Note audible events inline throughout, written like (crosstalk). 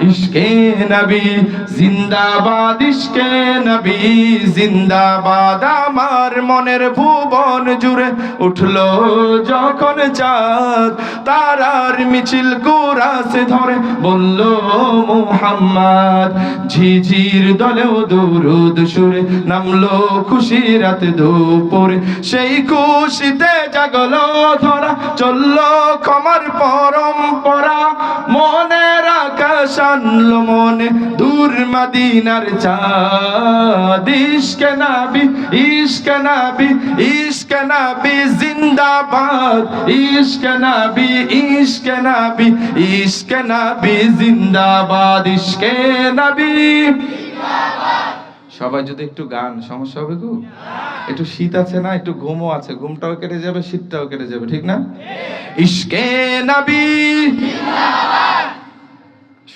ইশকে নবী, জিন্দাবাদ, ইশকে নবী, জিন্দাবাদ। আমার মনের ভুবন জুড়ে উঠল যখন চাঁদ, তারার মিছিল কুরাসে ধরে বলল, মুহাম্মদ, ঝিঝির দলেও দুরুদ সুরে নামলো খুশি রাত দুপুরে। সেই খুশিতে জাগলো ধরা, চলল ক্ষমার পরম্পরা। আনলো মনে দূর মদিনার চাঁদ। নাবি, ইশকে নাবি ইশকে নাবি, জিন্দাবাদ। ইশকে নাবি ইশকে নাবি ইশকে নাবি, জিন্দাবাদ। ইশকে নাবি সবাই যদি একটু গান, সমস্যা হবে গো? একটু শীত আছে না, একটু ঘুমও আছে, ঘুমটাও কেটে যাবে, শীতটাও কেটে যাবে, ঠিক না? ইশকে নবী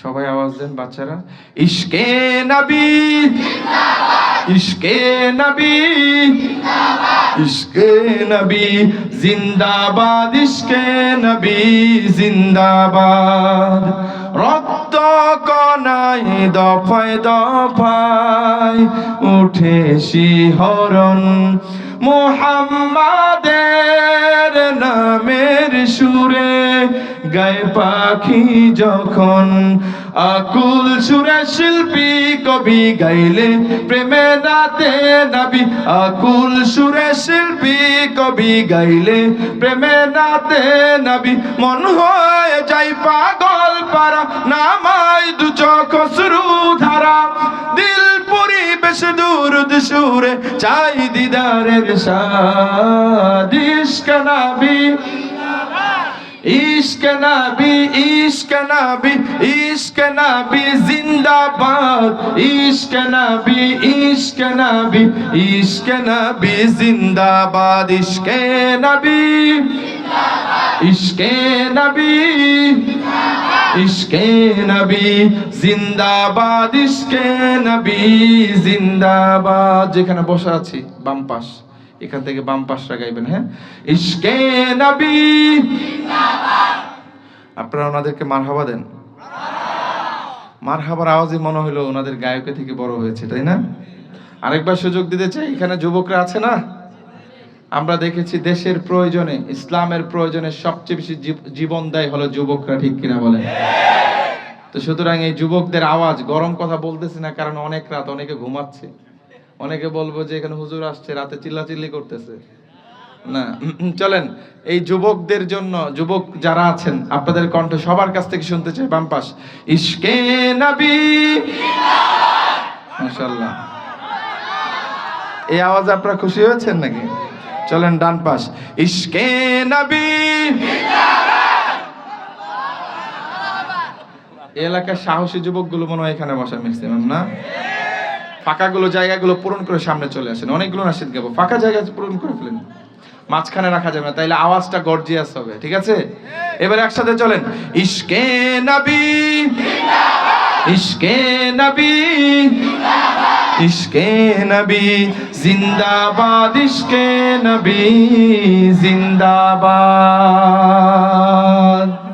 সবাই আওয়াজ দেন বাচ্চারা। ইশকে নবী। ইশকে নবী। ইশকে নবী। জিন্দাবাদ, ইশকে নবী। জিন্দাবাদ। রক্ত কনাই দফায় দফায় উঠে শিহরণ। মোহাম্মদের নামের সুরে গায়ে পাখি যখন আকুল সুরে শিল্পী কবি গাইলে, প্রেমে নাতে নাবি আকুল সুরে শিল্পী কবি গাইলে, প্রেমে নাতে নাবি মন হয়ে যাই পাগল পারা নামাই দু চোখ ধারা। দিল পরিবেশ দুরুদ সুরে চাই দিদারের সাদ ইশক নবী ইশক নবী ইশক নবী ইশক নবী জিন্দাবাদ। ইশক নবী ইশক নবী ইশক নবী জিন্দাবাদ। ইশকে নবী ইশকে নবী ইশকে নবী জিন্দাবাদ। ইশকে নবী জিন্দাবাদ। যেখানে বসে আছি, বাম পাশ। এখান থেকে বাম পাশটা গাইবেন হ্যাঁ? ইশকে নবী। আপনারা ওনাদেরকে মারহাবা দেন। মারহাবার আওয়াজই মনে হলো ওনাদের গায়কের থেকে বড় হয়েছে, তাই না? আরেকবার সুযোগ দিতে চাই, এখানে যুবকরা আছে না? আমরা দেখেছি দেশের প্রয়োজনে, ইসলামের প্রয়োজনে সবচেয়ে বেশি জীব- জীবন দেয় হলো যুবকরা, ঠিক কিনা বলে তো সুতরাং এই যুবকদের আওয়াজ, গরম কথা বলতেছি না, কারণ অনেক রাত অনেকে ঘুমাচ্ছে। অনেকে বলব যে এখানে হুজুর আসছে, রাতে চিল্লাচিল্লি করতেছে। না, (clears throat) চলেন, এই যুবকদের জন্য, যুবক যারা আছেন, আপনাদের কণ্ঠ সবার কাছ থেকে শুনতে চাই, বাম পাশ। ইশকে নবী। মাশাআল্লাহ। এই আওয়াজে আপনারা খুশি হয়েছেন নাকি? চলেন, ডান পাশ। ইশকে নবী। এলাকার সাহসী যুবকগুলো মনে হয় এখানে বসা ম্যাক্সিমাম না? ফাঁকাগুলো, জায়গাগুলো পূরণ করে সামনে চলে আসেন। অনেকগুলো নাসিদ গাবো। ফাঁকা জায়গা পূরণ করে ফেলেন। মাঝখানে রাখা যাবে না, তাইলে আওয়াজটা গর্জিয়াস হবে, ঠিক আছে? এবার একসাথে চলেন। ইশকে নবী ইশকে নবী ইশকে নবী, জিন্দাবাদ, ইশকে নবী, জিন্দাবাদ।